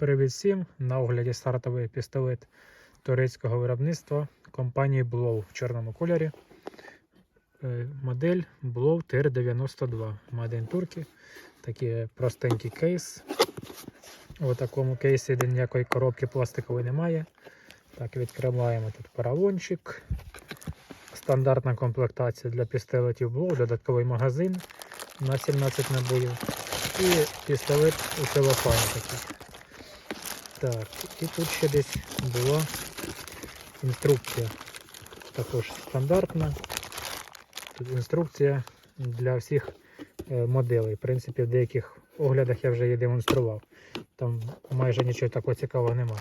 Привіт всім! На огляді стартовий пістолет турецького виробництва компанії Blow в чорному кольорі. Е, Модель Blow TR92 Made in Turkey. Такий простенький кейс. У такому кейсі де ніякої коробки пластикової немає. Так, відкриваємо тут поролончик. Стандартна комплектація для пістолетів Blow, додатковий магазин на 17 набоїв. І пістолет у целофані такий. Так, і тут ще десь була інструкція. Також стандартна. Тут інструкція для всіх е, моделей. В принципі, в деяких оглядах я вже її демонстрував. Там майже нічого такого цікавого немає.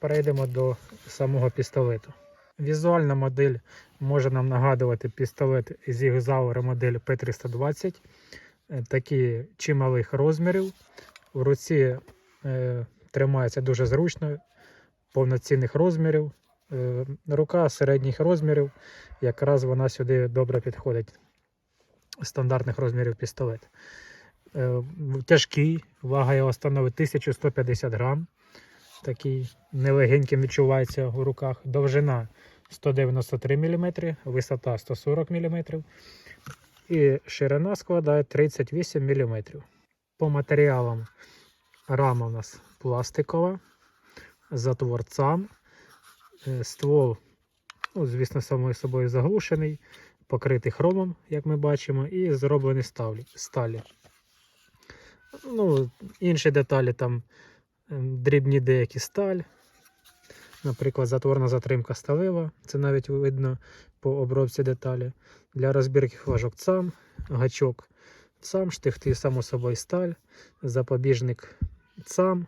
Перейдемо до самого пістолету. Візуальна модель може нам нагадувати пістолет Zigzauer модель P320. Е, Такі чималих розмірів. В руці е, тримається дуже зручно, повноцінних розмірів. Е, Рука середніх розмірів, якраз вона сюди добре підходить. Стандартних розмірів пістолет. Е, Тяжкий, вага його становить 1150 грам. Такий нелегеньким відчувається у руках. Довжина 193 мм, висота 140 мм. І ширина складає 38 мм. По матеріалам Рама у нас пластикова, затвор сам, Е, ствол, ну, звісно, самою собою заглушений, покритий хромом, як ми бачимо, і зроблений сталі. сталі. Ну, інші деталі там ем, дрібні деякі сталь. Наприклад, затворна затримка сталева, це навіть видно по обробці деталі. Для розбірки флажок сам, гачок сам, штифти, само собою сталь, запобіжник сам,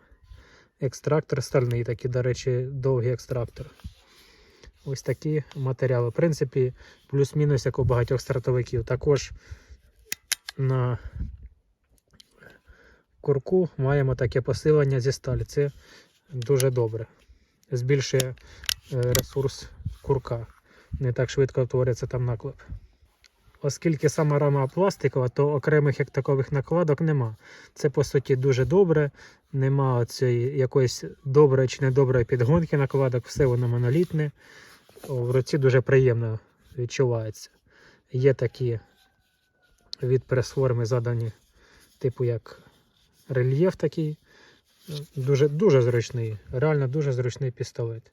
екстрактор стальний, такий, до речі, довгий екстрактор. Ось такі матеріали. В принципі, плюс-мінус, як у багатьох стартовиків. Також на курку маємо таке посилення зі сталі. Це дуже добре. Збільшує е, ресурс курка. Не так швидко утворюється там наклеп. Оскільки сама рама пластикова, то окремих як такових накладок нема. Це по суті дуже добре. Нема цієї якоїсь доброї чи недоброї підгонки накладок, все воно монолітне. В руці дуже приємно відчувається. Є такі від прес-форми задані, типу як рельєф такий. Дуже, дуже зручний, реально дуже зручний пістолет.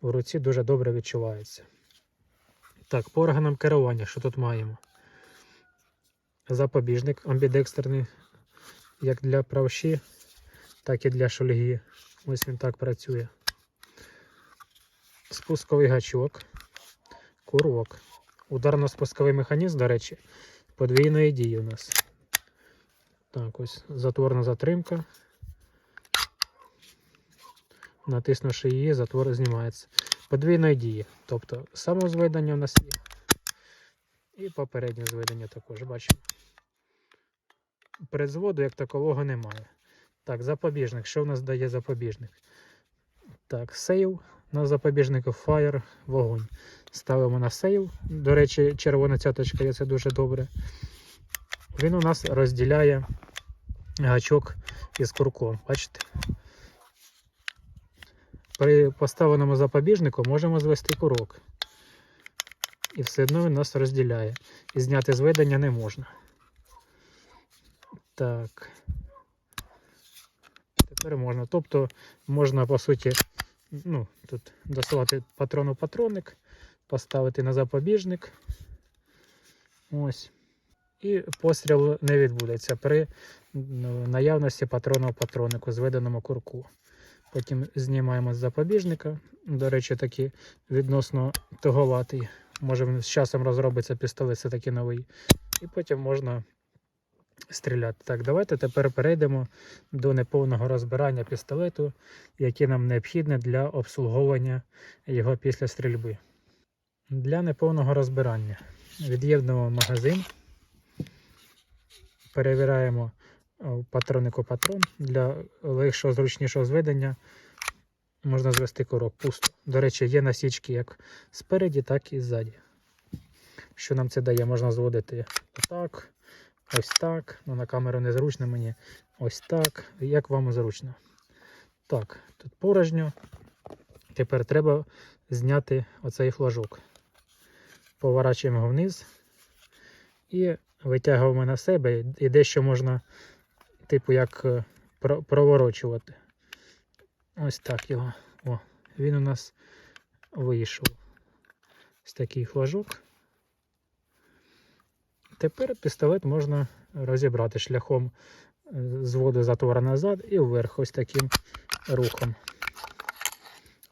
В руці дуже добре відчувається. Так, по органам керування, що тут маємо? Запобіжник амбідекстерний, як для правші, так і для шульги. Ось він так працює. Спусковий гачок, курок. Ударно-спусковий механізм, до речі, подвійної дії у нас. Так, ось затворна затримка. Натиснувши її, затвор знімається. Подвійної дії. Тобто самозведення у нас є. І попереднє зведення також бачимо. Призводу як такового немає. Так, запобіжник. Що в нас дає запобіжник? Так, сейв. На запобіжнику Fire, вогонь. Ставимо на сейв. До речі, червона цяточка є це дуже добре. Він у нас розділяє гачок із курком. Бачите? При поставленому запобіжнику можемо звести курок. І все одно він нас розділяє. І зняти зведення не можна. Так. Тепер можна. Тобто можна, по суті, ну, тут досилати патрону патронник, поставити на запобіжник. Ось. І постріл не відбудеться при ну, наявності патрону патроннику, зведеному курку. Потім знімаємо з запобіжника. До речі, такий відносно тоговатий. Може він з часом розробиться пістолет, це такий новий. І потім можна стріляти. Так, давайте тепер перейдемо до неповного розбирання пістолету, яке нам необхідне для обслуговування його після стрільби. Для неповного розбирання від'єднуємо магазин, перевіряємо патронику патрон. Для легшого, зручнішого зведення можна звести курок пусто. До речі, є насічки як спереді, так і ззаді. Що нам це дає? Можна зводити отак, ось так. Ну, на камеру незручно мені. Ось так. Як вам зручно. Так, тут порожньо. Тепер треба зняти оцей флажок. Поворачуємо його вниз і витягуємо на себе, і дещо можна, типу, як е, проворочувати. Ось так його. О, він у нас вийшов. Ось такий флажок. Тепер пістолет можна розібрати шляхом е, зводу затвора назад і вверх ось таким рухом.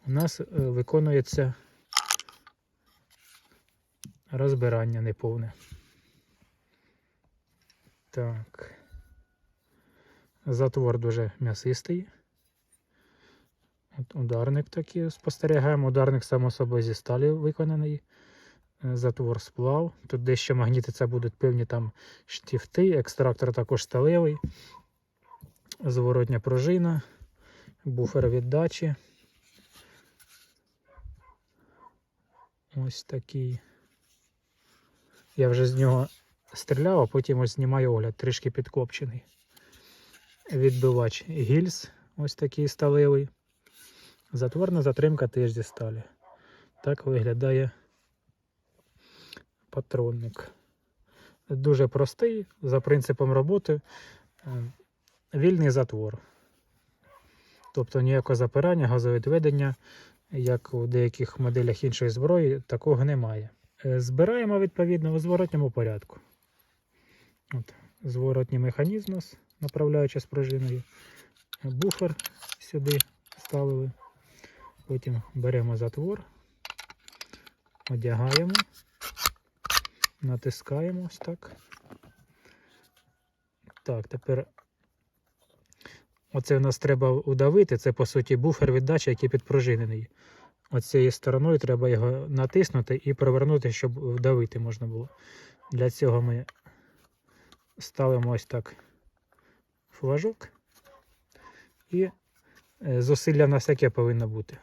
У нас е, виконується розбирання неповне. Так. Затвор дуже м'ясистий. Ударник такий спостерігаємо. Ударник, само собою, зі сталі виконаний. Е, Затвор сплав. Тут дещо магнітиться будуть певні там штифти. Екстрактор також сталевий. Зворотня пружина, буфер віддачі. Ось такий. Я вже з нього стріляв, а потім ось знімаю огляд, трішки підкопчений. Відбивач гільз, ось такий сталевий. Затворна затримка теж зі сталі. Так виглядає патронник. Дуже простий, за принципом роботи. е, Вільний затвор. Тобто ніякого запирання, газовідведення, як у деяких моделях іншої зброї, такого немає. Е, Збираємо відповідно у зворотньому порядку. От, зворотній механізм у нас, направляючи з пружиною. Буфер сюди ставили. Потім беремо затвор, одягаємо, натискаємо ось так. Так, тепер оце в нас треба удавити. Це по суті буфер віддачі, який підпружинений. Оцією стороною треба його натиснути і провернути, щоб вдавити можна було. Для цього ми ставимо ось так флажок. І е, зусилля в нас яке повинно бути.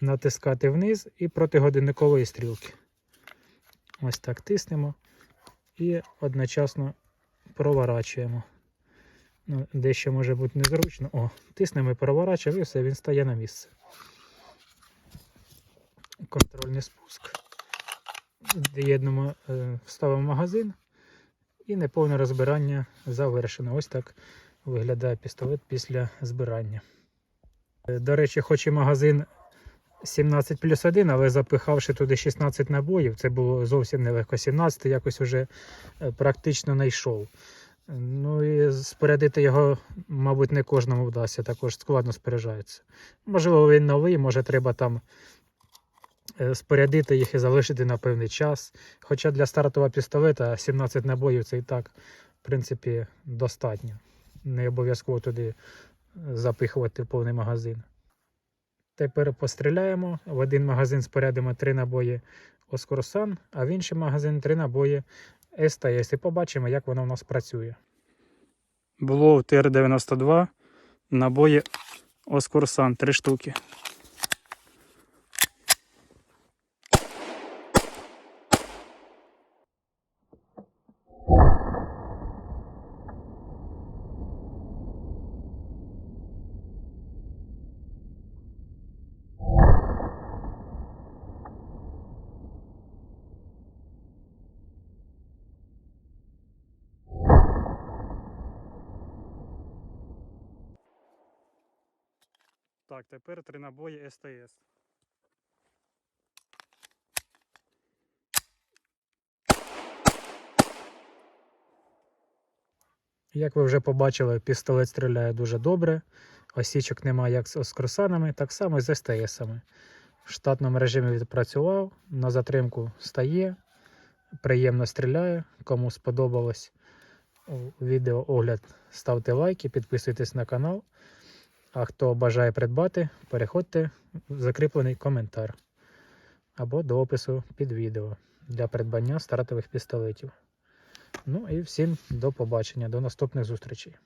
Натискати вниз і проти годинникової стрілки. Ось так тиснемо і одночасно проворачуємо. Ну, дещо може бути незручно. О, тиснемо і проворачуємо, і все, він стає на місце. Контрольний спуск. Доєднуємо, е, вставимо магазин і неповне розбирання завершено. Ось так виглядає пістолет після збирання. Е, До речі, хоч і магазин 17 плюс 1, але запихавши туди 16 набоїв, це було зовсім нелегко. 17 якось вже е, практично не йшов. Ну і спорядити його, мабуть, не кожному вдасться, також складно споряджається. Можливо, він новий, може треба там спорядити їх і залишити на певний час. Хоча для стартового пістолета 17 набоїв це і так, в принципі, достатньо. Не обов'язково туди е, запихувати повний магазин. Тепер постріляємо. В один магазин спорядимо три набої Оскорсан, а в інший магазин три набої СТС. І побачимо, як воно в нас працює. Було ТР-92, набої Оскорсан, три штуки. Так, тепер три набої СТС. Як ви вже побачили, пістолет стріляє дуже добре. Осічок немає як з оскросанами, так само і з СТСами. В штатному режимі відпрацював, на затримку стає, приємно стріляє. Кому сподобалось відео огляд, ставте лайки, підписуйтесь на канал. А хто бажає придбати, переходьте в закріплений коментар або до опису під відео для придбання стартових пістолетів. Ну і всім до побачення, до наступних зустрічей.